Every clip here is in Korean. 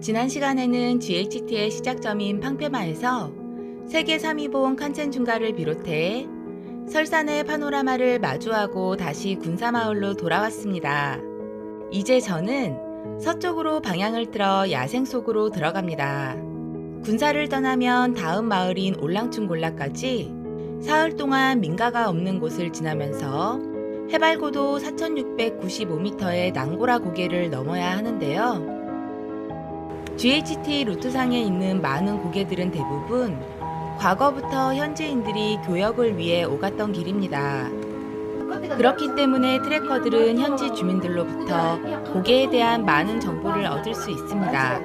지난 시간에는 GHT의 시작점인 팡페마에서 세계 3위 봉 칸첸 중가를 비롯해 설산의 파노라마를 마주하고 다시 군사마을로 돌아왔습니다. 이제 저는 서쪽으로 방향을 틀어 야생 속으로 들어갑니다. 군사를 떠나면 다음 마을인 올랑충골라까지 사흘 동안 민가가 없는 곳을 지나면서 해발고도 4,695m의 낭고라 고개를 넘어야 하는데요. GHT 루트상에 있는 많은 고개들은 대부분 과거부터 현지인들이 교역을 위해 오갔던 길입니다. 그렇기 때문에 트래커들은 현지 주민들로부터 고개에 대한 많은 정보를 얻을 수 있습니다.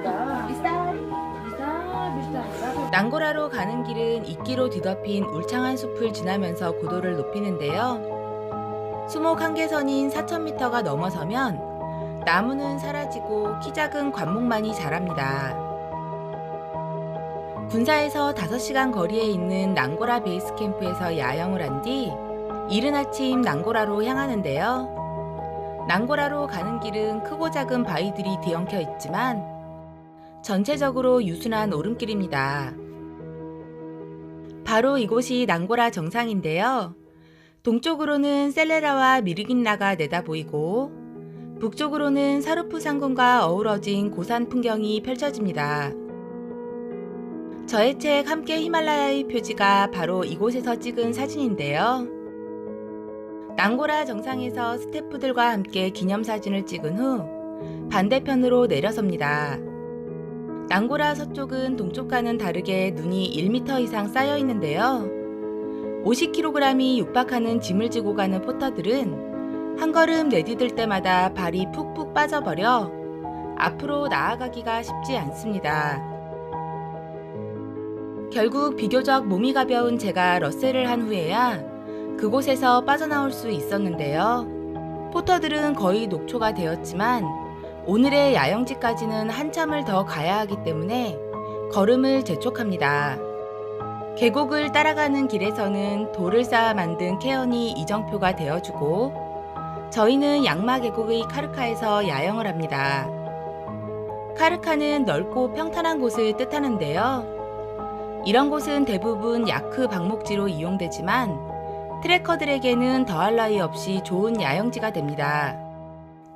낭고라로 가는 길은 이끼로 뒤덮인 울창한 숲을 지나면서 고도를 높이는데요. 수목 한계선인 4,000m가 넘어서면 나무는 사라지고 키 작은 관목만이 자랍니다. 군사에서 5시간 거리에 있는 낭고라 베이스 캠프에서 야영을 한 뒤 이른 아침 낭고라로 향하는데요. 낭고라로 가는 길은 크고 작은 바위들이 뒤엉켜 있지만 전체적으로 유순한 오름길입니다. 바로 이곳이 낭고라 정상인데요. 동쪽으로는 셀레라와 미르긴라가 내다 보이고 북쪽으로는 사루프 상군과 어우러진 고산 풍경이 펼쳐집니다. 저의 책 함께 히말라야의 표지가 바로 이곳에서 찍은 사진인데요. 낭고라 정상에서 스태프들과 함께 기념사진을 찍은 후 반대편으로 내려섭니다. 낭고라 서쪽은 동쪽과는 다르게 눈이 1m 이상 쌓여 있는데요. 50kg이 육박하는 짐을 지고 가는 포터들은 한 걸음 내디딜 때마다 발이 푹푹 빠져버려 앞으로 나아가기가 쉽지 않습니다. 결국 비교적 몸이 가벼운 제가 러셀을 한 후에야 그곳에서 빠져나올 수 있었는데요. 포터들은 거의 녹초가 되었지만 오늘의 야영지까지는 한참을 더 가야 하기 때문에 걸음을 재촉합니다. 계곡을 따라가는 길에서는 돌을 쌓아 만든 케언이 이정표가 되어주고 저희는 양마 계곡의 카르카에서 야영을 합니다. 카르카는 넓고 평탄한 곳을 뜻하는데요. 이런 곳은 대부분 야크 방목지로 이용되지만 트래커들에게는 더할 나위 없이 좋은 야영지가 됩니다.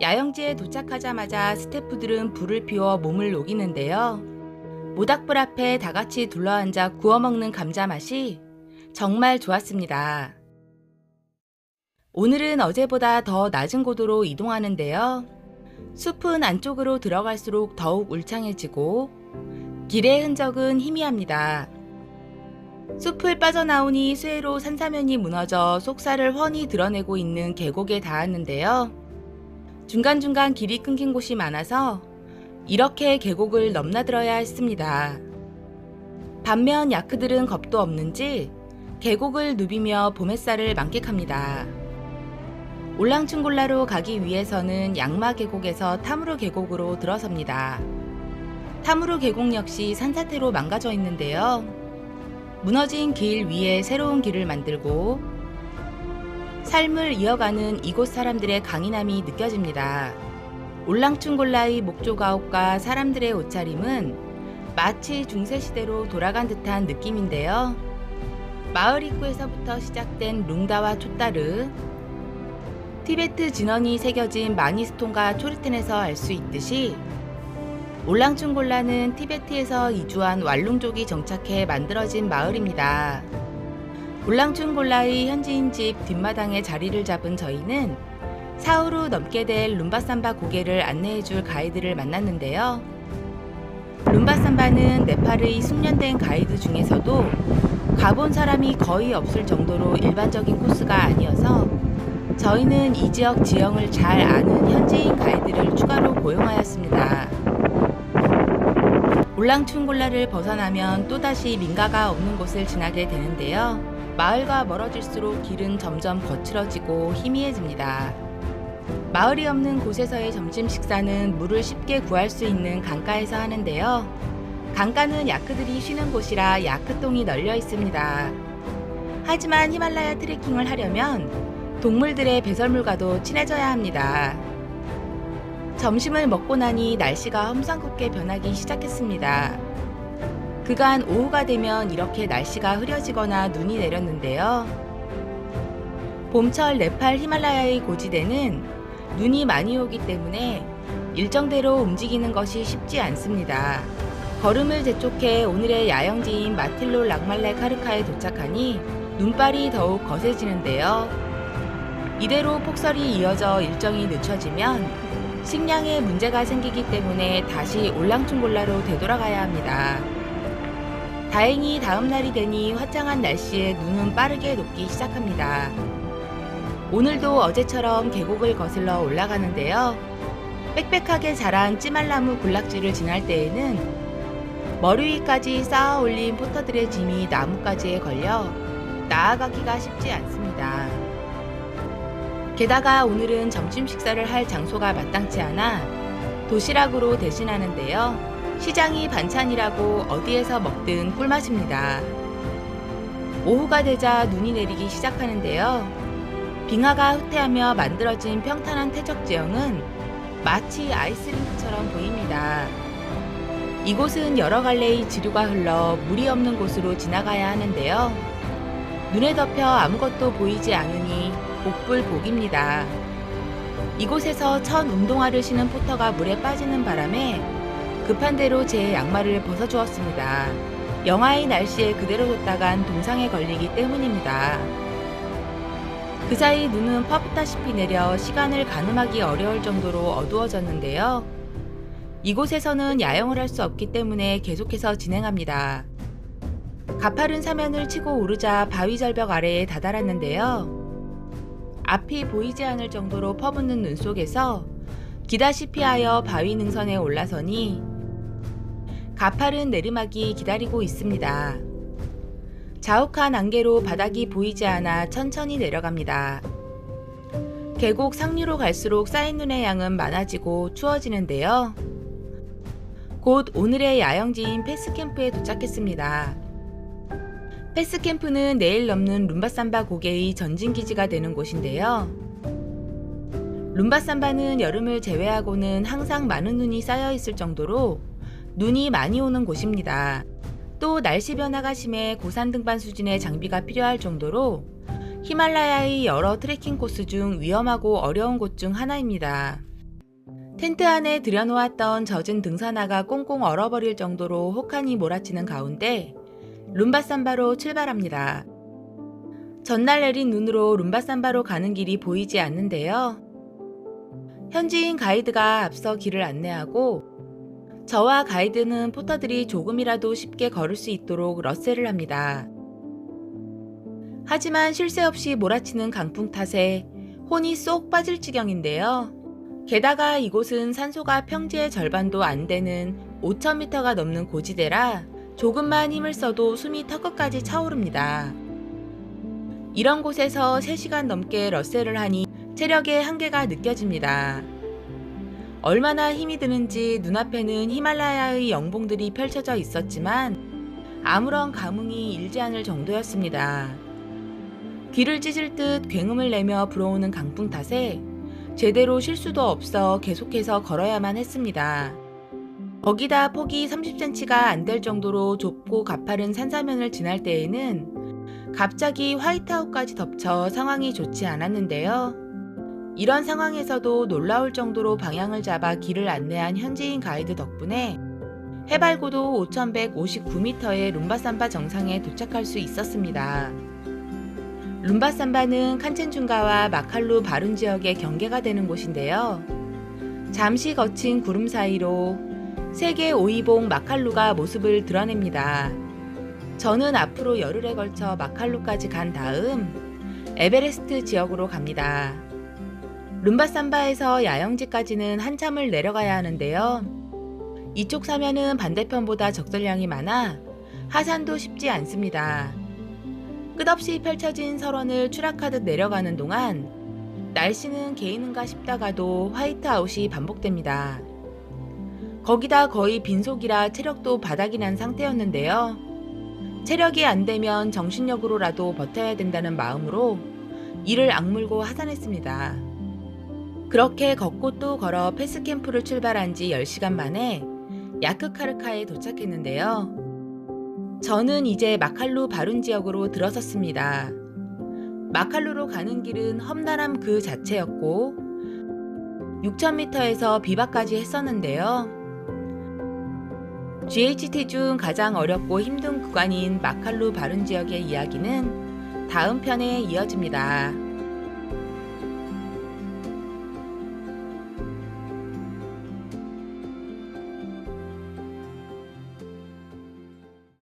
야영지에 도착하자마자 스태프들은 불을 피워 몸을 녹이는데요. 모닥불 앞에 다 같이 둘러앉아 구워 먹는 감자 맛이 정말 좋았습니다. 오늘은 어제보다 더 낮은 고도로 이동하는데요. 숲은 안쪽으로 들어갈수록 더욱 울창해지고 길의 흔적은 희미합니다. 숲을 빠져나오니 쇠로 산사면이 무너져 속살을 훤히 드러내고 있는 계곡에 닿았는데요. 중간중간 길이 끊긴 곳이 많아서 이렇게 계곡을 넘나들어야 했습니다. 반면 야크들은 겁도 없는지 계곡을 누비며 봄 햇살을 만끽합니다. 올랑충골라로 가기 위해서는 양마 계곡에서 타무르 계곡으로 들어섭니다. 타무르 계곡 역시 산사태로 망가져 있는데요. 무너진 길 위에 새로운 길을 만들고 삶을 이어가는 이곳 사람들의 강인함이 느껴집니다. 올랑충골라의 목조가옥과 사람들의 옷차림은 마치 중세시대로 돌아간 듯한 느낌인데요. 마을 입구에서부터 시작된 룽다와 촛다르, 티베트 진원이 새겨진 마니스톤과 초르텐에서 알 수 있듯이 올랑충골라는 티베트에서 이주한 왈룽족이 정착해 만들어진 마을입니다. 올랑충골라의 현지인 집 뒷마당에 자리를 잡은 저희는 사후로 넘게 될 룸바삼바 고개를 안내해줄 가이드를 만났는데요. 룸바삼바는 네팔의 숙련된 가이드 중에서도 가본 사람이 거의 없을 정도로 일반적인 코스가 아니어서 저희는 이 지역 지형을 잘 아는 현지인 가이드를 추가로 고용하였습니다. 올랑충골라를 벗어나면 또다시 민가가 없는 곳을 지나게 되는데요. 마을과 멀어질수록 길은 점점 거칠어지고 희미해집니다. 마을이 없는 곳에서의 점심 식사는 물을 쉽게 구할 수 있는 강가에서 하는데요. 강가는 야크들이 쉬는 곳이라 야크똥이 널려 있습니다. 하지만 히말라야 트레킹을 하려면 동물들의 배설물과도 친해져야 합니다. 점심을 먹고 나니 날씨가 험상궂게 변하기 시작했습니다. 그간 오후가 되면 이렇게 날씨가 흐려지거나 눈이 내렸는데요. 봄철 네팔 히말라야의 고지대는 눈이 많이 오기 때문에 일정대로 움직이는 것이 쉽지 않습니다. 걸음을 재촉해 오늘의 야영지인 마틸로 락말레 카르카에 도착하니 눈발이 더욱 거세지는데요. 이대로 폭설이 이어져 일정이 늦춰지면 식량에 문제가 생기기 때문에 다시 올랑충골라로 되돌아가야 합니다. 다행히 다음 날이 되니 화창한 날씨에 눈은 빠르게 녹기 시작합니다. 오늘도 어제처럼 계곡을 거슬러 올라가는데요. 빽빽하게 자란 찌말나무 군락지를 지날 때에는 머리 위까지 쌓아 올린 포터들의 짐이 나뭇가지에 걸려 나아가기가 쉽지 않습니다. 게다가 오늘은 점심 식사를 할 장소가 마땅치 않아 도시락으로 대신하는데요. 시장이 반찬이라고 어디에서 먹든 꿀맛입니다. 오후가 되자 눈이 내리기 시작하는데요. 빙하가 후퇴하며 만들어진 평탄한 태적 지형은 마치 아이스링크처럼 보입니다. 이곳은 여러 갈래의 지류가 흘러 물이 없는 곳으로 지나가야 하는데요. 눈에 덮여 아무것도 보이지 않으니 복불복입니다. 이곳에서 첫 운동화를 신은 포터가 물에 빠지는 바람에 급한 대로 제 양말을 벗어주었습니다. 영하의 날씨에 그대로 뒀다간 동상에 걸리기 때문입니다. 그 사이 눈은 퍼붓다시피 내려 시간을 가늠하기 어려울 정도로 어두워졌는데요. 이곳에서는 야영을 할 수 없기 때문에 계속해서 진행합니다. 가파른 사면을 치고 오르자 바위 절벽 아래에 다다랐는데요. 앞이 보이지 않을 정도로 퍼붓는 눈 속에서 기다시피 하여 바위 능선에 올라서니 가파른 내리막이 기다리고 있습니다. 자욱한 안개로 바닥이 보이지 않아 천천히 내려갑니다. 계곡 상류로 갈수록 쌓인 눈의 양은 많아지고 추워지는데요. 곧 오늘의 야영지인 패스캠프에 도착했습니다. 패스캠프는 내일 넘는 룸바삼바 고개의 전진기지가 되는 곳인데요. 룸바삼바는 여름을 제외하고는 항상 많은 눈이 쌓여 있을 정도로 눈이 많이 오는 곳입니다. 또 날씨 변화가 심해 고산 등반 수준의 장비가 필요할 정도로 히말라야의 여러 트레킹 코스 중 위험하고 어려운 곳 중 하나입니다. 텐트 안에 들여놓았던 젖은 등산화가 꽁꽁 얼어버릴 정도로 혹한이 몰아치는 가운데 룸바삼바로 출발합니다. 전날 내린 눈으로 룸바삼바로 가는 길이 보이지 않는데요. 현지인 가이드가 앞서 길을 안내하고 저와 가이드는 포터들이 조금이라도 쉽게 걸을 수 있도록 러셀을 합니다. 하지만 쉴 새 없이 몰아치는 강풍 탓에 혼이 쏙 빠질 지경인데요. 게다가 이곳은 산소가 평지의 절반도 안 되는 5,000m가 넘는 고지대라 조금만 힘을 써도 숨이 턱끝까지 차오릅니다. 이런 곳에서 3시간 넘게 러셀을 하니 체력의 한계가 느껴집니다. 얼마나 힘이 드는지 눈앞에는 히말라야의 영봉들이 펼쳐져 있었지만 아무런 감흥이 일지 않을 정도였습니다. 귀를 찢을 듯 굉음을 내며 불어오는 강풍 탓에 제대로 쉴 수도 없어 계속해서 걸어야만 했습니다. 거기다 폭이 30cm가 안 될 정도로 좁고 가파른 산사면을 지날 때에는 갑자기 화이트아웃까지 덮쳐 상황이 좋지 않았는데요. 이런 상황에서도 놀라울 정도로 방향을 잡아 길을 안내한 현지인 가이드 덕분에 해발고도 5,159m의 룸바삼바 정상에 도착할 수 있었습니다. 룸바삼바는 칸첸중가와 마칼루 바룬 지역의 경계가 되는 곳인데요. 잠시 거친 구름 사이로 세계 5위봉 마칼루가 모습을 드러냅니다. 저는 앞으로 열흘에 걸쳐 마칼루까지 간 다음 에베레스트 지역으로 갑니다. 룸바삼바에서 야영지까지는 한참을 내려가야 하는데요. 이쪽 사면은 반대편보다 적설량이 많아 하산도 쉽지 않습니다. 끝없이 펼쳐진 설원을 추락하듯 내려가는 동안 날씨는 개이는가 싶다가도 화이트아웃이 반복됩니다. 거기다 거의 빈속이라 체력도 바닥이 난 상태였는데요. 체력이 안 되면 정신력으로라도 버텨야 된다는 마음으로 이를 악물고 하산했습니다. 그렇게 걷고 또 걸어 패스캠프를 출발한 지 10시간 만에 야크카르카에 도착했는데요. 저는 이제 마칼루 바룬 지역으로 들어섰습니다. 마칼루로 가는 길은 험난함 그 자체였고 6,000m에서 비박까지 했었는데요. GHT 중 가장 어렵고 힘든 구간인 마칼루 바룬 지역의 이야기는 다음 편에 이어집니다.